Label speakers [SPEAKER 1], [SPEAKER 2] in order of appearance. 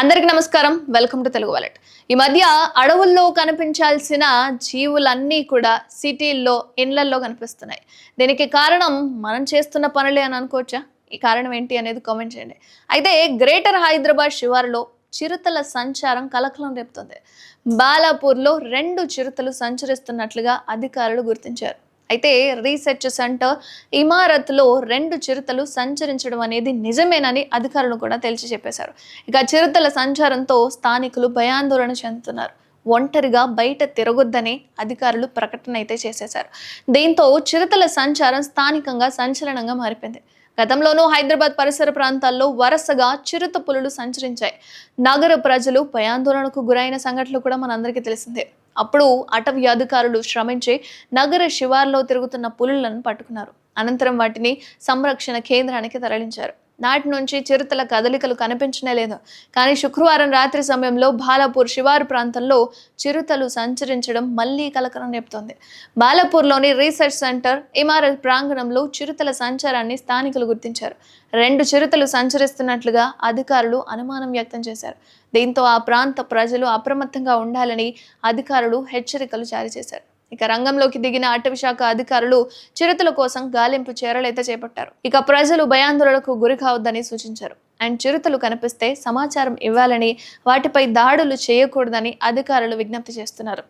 [SPEAKER 1] అందరికీ నమస్కారం. Welcome to Telugu wallet. ఈ మధ్య అడవుల్లో కనిపించాల్సిన జీవులన్నీ కూడా సిటీల్లో ఇండ్లల్లో కనిపిస్తున్నాయి. దీనికి కారణం మనం చేస్తున్న పనులే అని అనుకోవచ్చా? ఈ కారణం ఏంటి అనేది కామెంట్ చేయండి. అయితే గ్రేటర్ హైదరాబాద్ శివారులో చిరుతల సంచారం కలకలం రేపుతుంది. బాలాపూర్లో రెండు చిరుతలు సంచరిస్తున్నట్లుగా అధికారులు గుర్తించారు. అయితే రీసెర్చ్ సెంటర్ ఇమారత్లో రెండు చిరుతలు సంచరించడం అనేది నిజమేనని అధికారులు కూడా తేల్చి చెప్పేశారు. ఇక చిరుతల సంచారంతో స్థానికులు భయాందోళన చెందుతున్నారు. ఒంటరిగా బయట తిరగొద్దని అధికారులు ప్రకటన అయితే చేసేశారు. దీంతో చిరుతల సంచారం స్థానికంగా సంచలనంగా మారిపోయింది. గతంలోనూ హైదరాబాద్ పరిసర ప్రాంతాల్లో వరుసగా చిరుత పులులు సంచరించాయి. నగర ప్రజలు భయాందోళనకు గురైన సంఘటనలు కూడా మనందరికీ తెలిసిందే. అప్పుడు అటవీ అధికారులు శ్రమించి నగర శివార్లో తిరుగుతున్న పులులను పట్టుకున్నారు. అనంతరం వాటిని సంరక్షణ కేంద్రానికి తరలించారు. నాటి నుంచి చిరుతల కదలికలు కనిపించనే లేదు. కానీ శుక్రవారం రాత్రి సమయంలో బాలాపూర్ శివారు ప్రాంతంలో చిరుతలు సంచరించడం మళ్ళీ కలకలం రేపుతోంది. బాలాపూర్లోని రీసెర్చ్ సెంటర్ ఇమారత్ ప్రాంగణంలో చిరుతల సంచారాన్ని స్థానికులు గుర్తించారు. రెండు చిరుతలు సంచరిస్తున్నట్లుగా అధికారులు అనుమానం వ్యక్తం చేశారు. దీంతో ఆ ప్రాంత ప్రజలు అప్రమత్తంగా ఉండాలని అధికారులు హెచ్చరికలు జారీ చేశారు. ఇక రంగంలోకి దిగిన అటవీశాఖ అధికారులు చిరుతల కోసం గాలింపు చర్యలైతే చేపట్టారు. ఇక ప్రజలు భయాందోళనకు గురి కావద్దని సూచించారు. అండ్ చిరుతలు కనిపిస్తే సమాచారం ఇవ్వాలని వాటిపై దాడులు చేయకూడదని అధికారులు విజ్ఞప్తి చేస్తున్నారు.